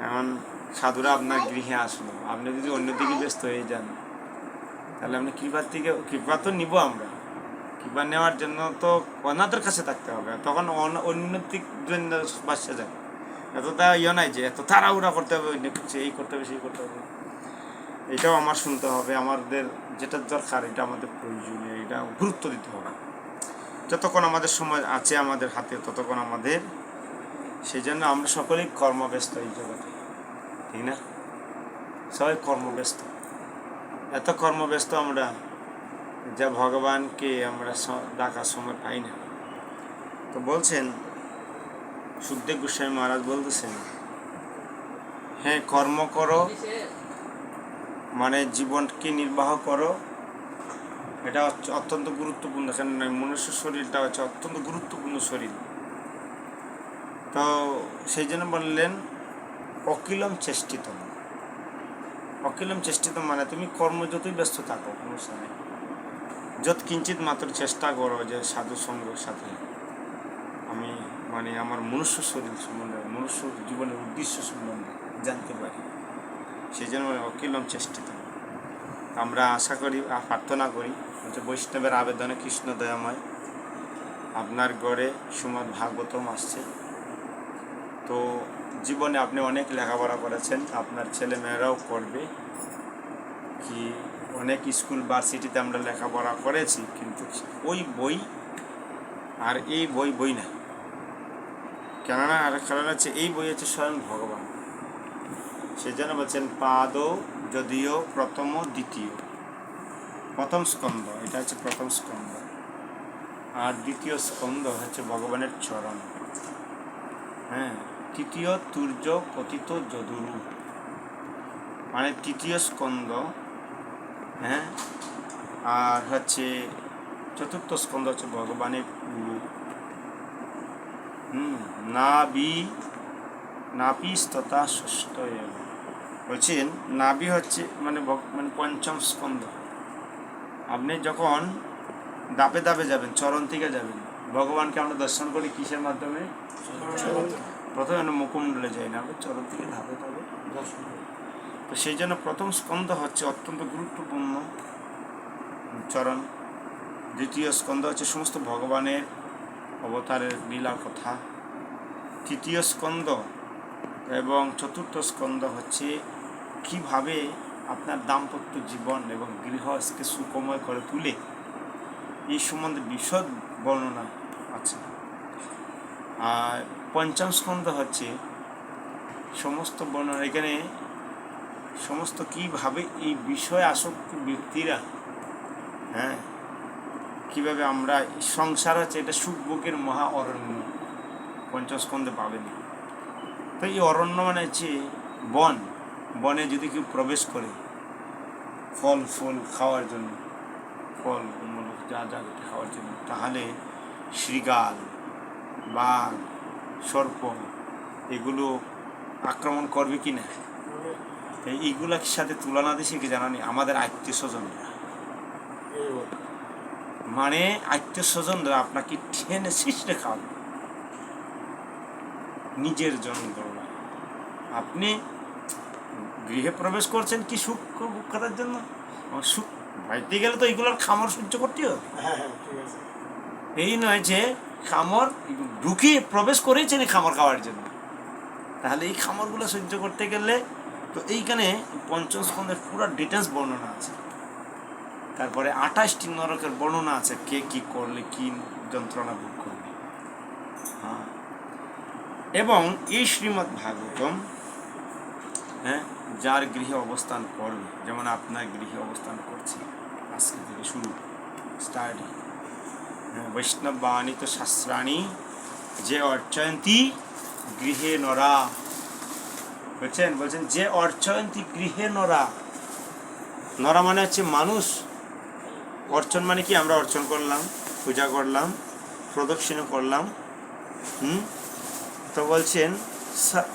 এখন সাধুরা আপনার গৃহে আসলো। আপনি যদি অন্যদিকে ব্যস্ত হয়ে যান, তাহলে আপনি কৃপার থেকে, কৃপা তো নিব আমরা। কৃপা নেওয়ার জন্য তো অনাথের কাছে থাকতে হবে। তখন অন- অন্যদিক জন্য বাসা যায়। এতটা ইয়ে নাই যে, এত তাড়াহুড়া করতে হবে, অন্য কিছু এই করতে হবে, সেই করতে হবে। এটাও আমার শুনতে হবে। আমাদের যেটা দরকার, এটা আমাদের প্রয়োজনীয়, এটা গুরুত্ব দিতে হবে। যতক্ষণ আমাদের সময় আছে আমাদের হাতে, ততক্ষণ আমাদের, সেই জন্য আমরা সকলেই কর্মব্যস্ত এই জগতে। না? সবাই কর্মব্যস্ত। এত কর্মব্যস্ত আমরা যা ভগবানকে আমরা ডাকার সময় পাই না। তো বলছেন, সুখদেব গোস্বামী মহারাজ বলতেছেন হ্যাঁ কর্ম করো মানে জীবনকে নির্বাহ করো। এটা অত্যন্ত গুরুত্বপূর্ণ কেন মনুষ্য শরীরটা হচ্ছে অত্যন্ত গুরুত্বপূর্ণ শরীর। তো সেই জন্য বললেন অকিলম চেষ্টিত অকিলম চেষ্টিত মানে তুমি কর্ম যতই ব্যস্ত থাকো নেই। যত কিঞ্চিত মাত্র চেষ্টা করো যে সাধু সঙ্গের সাথে। আমি মানে আমার মনুষ্য শরীর সম্বন্ধে, মনুষ্য জীবনের উদ্দেশ্য সম্বন্ধে জানতে পারি। সেই জন্য অকিলম চেষ্টিত আমরা আশা করি প্রার্থনা করি হচ্ছে বৈষ্ণবের আবেদনে কৃষ্ণ দয়াময়। আপনার গড়ে সুমদ ভাগবতম আসছে। তো জীবনে আপনি অনেক লেখাপড়া করেছেন, আপনার ছেলে মেয়েরাও করবে। কি অনেক স্কুল, ভার্সিটিতে আমরা লেখাপড়া করেছি, কিন্তু ওই বই আর এই বই বই না কেননা আর কারণ হচ্ছে এই বই হচ্ছে স্বয়ং ভগবান। সেজন্য বলছেন, পাদ যদিও প্রথম দ্বিতীয়। প্রথম স্কন্ধ, এটা হচ্ছে প্রথম স্কন্ধ। আর দ্বিতীয় স্কন্ধ হচ্ছে ভগবানের চরণ। হ্যাঁ তৃতীয় তুর্য কথিত যদুরু। মানে তৃতীয় স্কন্ধ হ্যাঁ? আর হচ্ছে চতুর্থ স্কন্ধ হচ্ছে ভগবানের গুরু। হুম নাবি নাপিস তথা ষষ্ঠ বলছেন নাভি হচ্ছে মানে মানে পঞ্চম স্কন্ধ। আপনি যখন দাপে দাপে যাবেন, চরণ থেকে যাবেন, ভগবানকে আমরা দর্শন করি কিসের মাধ্যমে? প্রথমে মুখমণ্ডলে যাই না চরণ থেকে ধাপে ধাপে দর্শন তো সেই জন্য প্রথম স্কন্ধ হচ্ছে অত্যন্ত গুরুত্বপূর্ণ চরণ। দ্বিতীয় স্কন্ধ হচ্ছে সমস্ত ভগবানের অবতারের লীলার কথা। তৃতীয় স্কন্ধ এবং চতুর্থ স্কন্ধ হচ্ছে কীভাবে আপনার দাম্পত্য জীবন এবং গৃহস্থকে সুকময় করে তুলে, এই সম্বন্ধে বিশদ বর্ণনা আছে। আর পঞ্চম স্কন্ধ হচ্ছে সমস্ত বর্ণনা। এখানে সমস্ত কীভাবে এই বিষয় আসক্ত ব্যক্তিরা হ্যাঁ কীভাবে আমরা সংসার হচ্ছে, এটা সুখভোগের মহা অরণ্য পঞ্চস্কন্ধে পাবেন। তো এই অরণ্য মানে হচ্ছে বন। বনে যদি কেউ প্রবেশ করে, ফল, ফুল খাওয়ার জন্য, ফল যা যা খাওয়ার জন্য, তাহলে শৃগাল বাঘ, সর্প, এগুলো আক্রমণ করবে কি না এইগুলার সাথে তুলনা দিছে কি জানানি আমাদের আত্মীয় স্বজনরা। মানে আত্মীয় স্বজনরা আপনাকে ঠেনে সৃষ্টি খাওয়াবে। নিজের জন্য আপনি গৃহে প্রবেশ করছেন কি সুখ করার জন্য? সুখ বাড়িতে গেলে তো এগুলোর খামার সহ্য করতে হবে। হ্যাঁ হ্যাঁ ঠিক আছে। এই নয় যে খামর ঢুকিয়ে প্রবেশ করেছেন এই খামর খাওয়ার জন্য। তাহলে এই খামরগুলো সহ্য করতে গেলে তো এইখানে পঞ্চম স্কন্ধের পুরো ডিটেলস বর্ণনা আছে। তারপরে আঠাশটি নরকের বর্ণনা আছে, কে কি করলে, কি যন্ত্রণা ভোগ করবে। হ্যাঁ। এবং এই শ্রীমদ্ ভাগবতম হ্যাঁ যার গৃহে অবস্থান করবে, যেমন আপনার গৃহে অবস্থান করছে, আজকে থেকে শুরু স্টার্টিং বৈষ্ণব বাণী তো শাস্ত্রাণী যে অর্চয়ন্তী গৃহে নরা বলছেন বলছেন যে অর্চয়ন্তী গৃহে নরা নরা মানে হচ্ছে মানুষ অর্চন মানে কি আমরা অর্চন করলাম পূজা করলাম প্রদক্ষিণ করলাম হুম তো বলছেন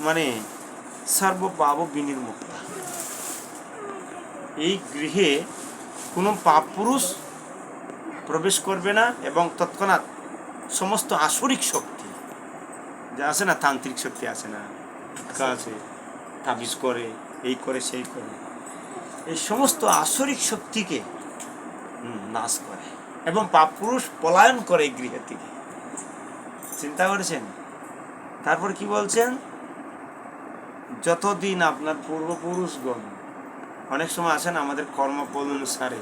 মানে সর্বপাপ বিনির্মুক্ত এই গৃহে কোনো পাপ পুরুষ প্রবেশ করবে না এবং তৎক্ষণাৎ সমস্ত আসরিক শক্তি, যা আছে না, তান্ত্রিক শক্তি আছে না আছে, তাবিজ করে, এই করে, সেই করে, এই সমস্ত আসরিক শক্তিকে নাশ করে এবং পাপ পুরুষ পলায়ন করে গৃহের থেকে চিন্তা করেছেন? তারপর কি বলছেন? যতদিন আপনার পূর্বপুরুষগণ, অনেক সময় আসেন আমাদের কর্মপদ অনুসারে,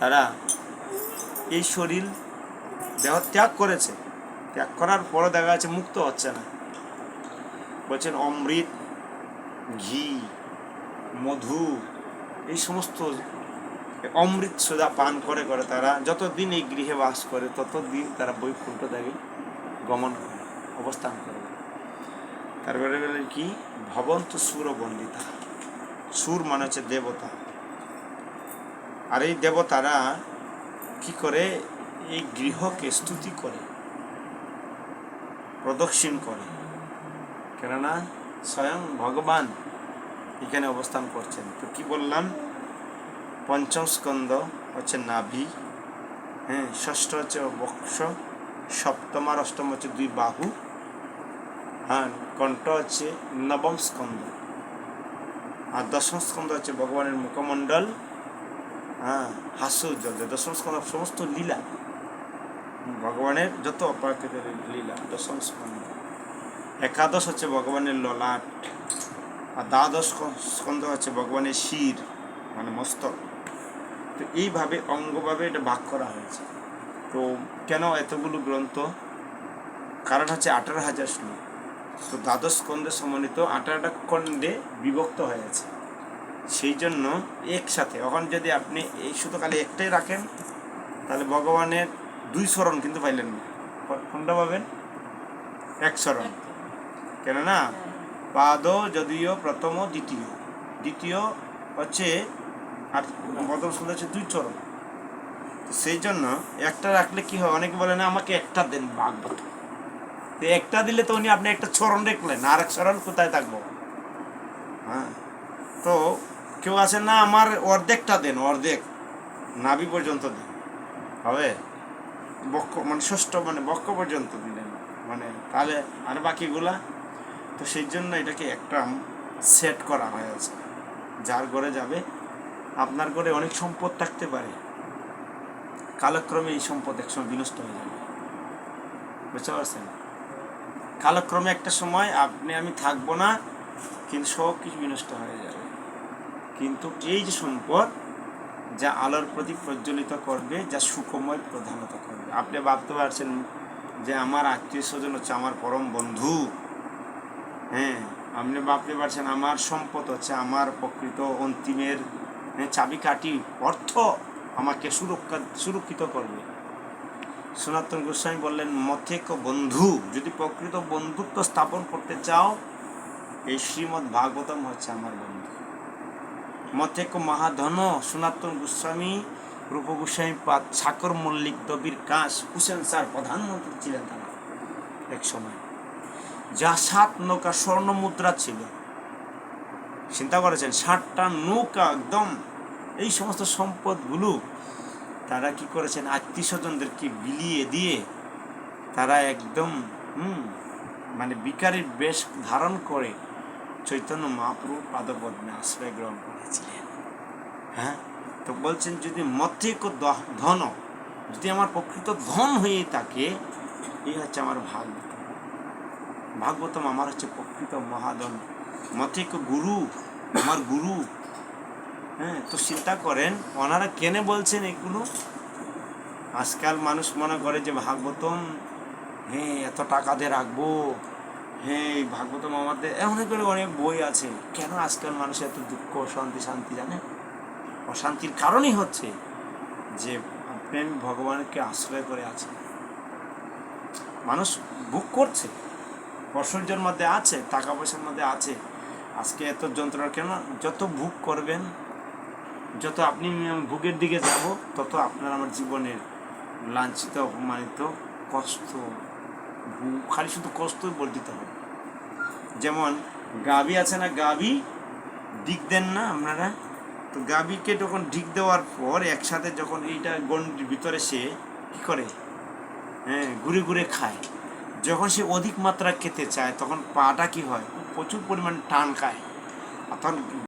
তারা এই শরীর দেহ ত্যাগ করেছে। ত্যাগ করার পরও দেখা যাচ্ছে মুক্ত হচ্ছে না। বলছেন অমৃত, ঘি, মধু, এই সমস্ত অমৃত সোজা পান করে করে তারা যতদিন এই গৃহে বাস করে, ততদিন তারা বৈকুণ্ঠ দেবে গমন করে, অবস্থান করে। তারপরে বলে কি? ভবন্ত সুর বন্দিতা। সুর মানে হচ্ছে দেবতা। আর এই দেবতারা কি করে? এই গৃহকে স্তুতি করে, প্রদক্ষিণ করে। কেননা স্বয়ং ভগবান এখানে অবস্থান করছেন। তো কি বললাম? পঞ্চম স্কন্দ হচ্ছে নাভি হ্যাঁ ষষ্ঠ হচ্ছে বক্ষ, সপ্তম আর অষ্টম হচ্ছে দুই বাহু হ্যাঁ কণ্ঠ হচ্ছে নবম স্কন্দ আর দশম স্কন্দ হচ্ছে ভগবানের মুখমণ্ডল হ্যাঁ হাস্য উজ্জ্বল দশম স্কন্দ সমস্ত লীলা। ভগবানের যত অপ্রাকৃত লীলা, দশম স্কন্দ একাদশ হচ্ছে ভগবানের ললাট, আর দ্বাদশ স্কন্দ হচ্ছে ভগবানের শির মানে মস্তক। তো এইভাবে অঙ্গভাবে এটা ভাগ করা হয়েছে। তো কেন এতগুলো গ্রন্থ? কারণ হচ্ছে আঠারো হাজার শ্লোক। তো দ্বাদশ স্কন্ধে সমন্বিত আঠারোটা খণ্ডে বিভক্ত হয়েছে সেই জন্য একসাথে। এখন যদি আপনি এই শুধু খালি একটাই রাখেন তাহলে ভগবানের দুই স্মরণ কিন্তু পাইলেন না। কোনটা পাবেন? এক স্মরণ। কেননা পাদ যদিও প্রথম দ্বিতীয়। দ্বিতীয় হচ্ছে আর প্রথম স্কন্ধ হচ্ছে দুই চরণ তো সেই জন্য একটা রাখলে কি হয়? অনেকে বলে না আমাকে একটা দেন ভাগবত। তো একটা দিলে তো উনি আপনি একটা চরণ রাখলেন আর এক চরণ কোথায় থাকব? হ্যাঁ। তো কেউ আছে না, আমার অর্ধেকটা দেন, অর্ধেক। নাভি পর্যন্ত দেন। হবে? বক্ষ মানে ষষ্ঠ মানে বক্ষ পর্যন্ত দিলেন। মানে তাহলে আর বাকিগুলা? তো সেই জন্য এটাকে একটা সেট করা হয়েছে যার ঘরে যাবে, আপনার ঘরে অনেক সম্পদ থাকতে পারে। কালক্রমে এই সম্পদ একসময় বিনষ্ট হয়ে যাবে। বুঝতে পারছেন? কালক্রমে একটা সময় আপনি, আমি থাকব না, কিন্তু সব কিছু বিনষ্ট হয়ে যাবে। কিন্তু এই যে সম্পদ যা আলোর প্রতি প্রজ্বলিত করবে যা সুখময় প্রধানত করবে। আপনি ভাবতে পারছেন যে আমার আত্মীয় স্বজন হচ্ছে আমার পরম বন্ধু? হ্যাঁ আপনি ভাবতে পারছেন আমার সম্পদ হচ্ছে আমার প্রকৃত অন্তিমের হ্যাঁ, চাবিকাঠি অর্থ আমাকে সুরক্ষা সুরক্ষিত করবে। সনাতন গোস্বামী বললেন মথেক বন্ধু। যদি প্রকৃত বন্ধুত্ব স্থাপন করতে চাও এই শ্রীমৎ ভাগবতম হচ্ছে আমার বন্ধু। মথেক মহাধন সনাতন গোস্বামী রূপ গোস্বামী পাদ সাকর মল্লিক দবির কাশ হুসেন স্যার, প্রধানমন্ত্রী ছিলেন তারা এক সময়। যা সাত নৌকা স্বর্ণ মুদ্রা ছিল। চিন্তা করেছেন ষাটটা নৌকা একদম এই সমস্ত সম্পদগুলো তারা কি করেছেন, আত্মীয় স্বজনদেরকে বিলিয়ে দিয়ে তারা একদম, হুম মানে বিকারীর বেশ ধারণ করে চৈতন্য মহাপ্রভু পাদপদ্মে আশ্রয় গ্রহণ করেছিলেন। হ্যাঁ? তো বলছেন, যদি মধ্যে ধন, যদি আমার প্রকৃত ধন হয়ে থাকে, এই হচ্ছে আমার ভাগ্য ভাগবতম আমার হচ্ছে প্রকৃত মহাদন মথিক গুরু, আমার গুরু। হ্যাঁ? তো চিন্তা করেন, ওনারা কেনে বলছেন এগুলো? আজকাল মানুষ মনে করে যে ভাগবতম হ্যাঁ এত টাকা দিয়ে রাখব এই ভাগবত আমাদের অনেক করে অনেক বই আছে। কেন আজকাল মানুষ এত দুঃখ শান্তি শান্তি জানে? অশান্তির কারণই হচ্ছে যে প্রেম ভগবানকে আশ্রয় করে আছে। মানুষ বুক করছে ঐশ্বর্যের মধ্যে আছে টাকা পয়সার মধ্যে আছে। আজকে এত যন্ত্রণা, কেন যত ভোগ করবেন, যত আপনি ভোগের দিকে যাব, তত আপনার আমার জীবনের লাঞ্ছিত, অপমানিত, কষ্ট খালি শুধু কষ্টই বর্ধিত হবে। যেমন গাবি আছে না গাবি ডিগ দেন না আপনারা। তো গাবিকে যখন ডিগ দেওয়ার পর একসাথে যখন এইটা গন্ডির ভিতরে সে কি করে? হ্যাঁ ঘুরে ঘুরে খায়। যখন সে অধিক মাত্রা খেতে চায়, তখন পাটা কি হয়? প্রচুর পরিমাণ টান খায়। আর তখন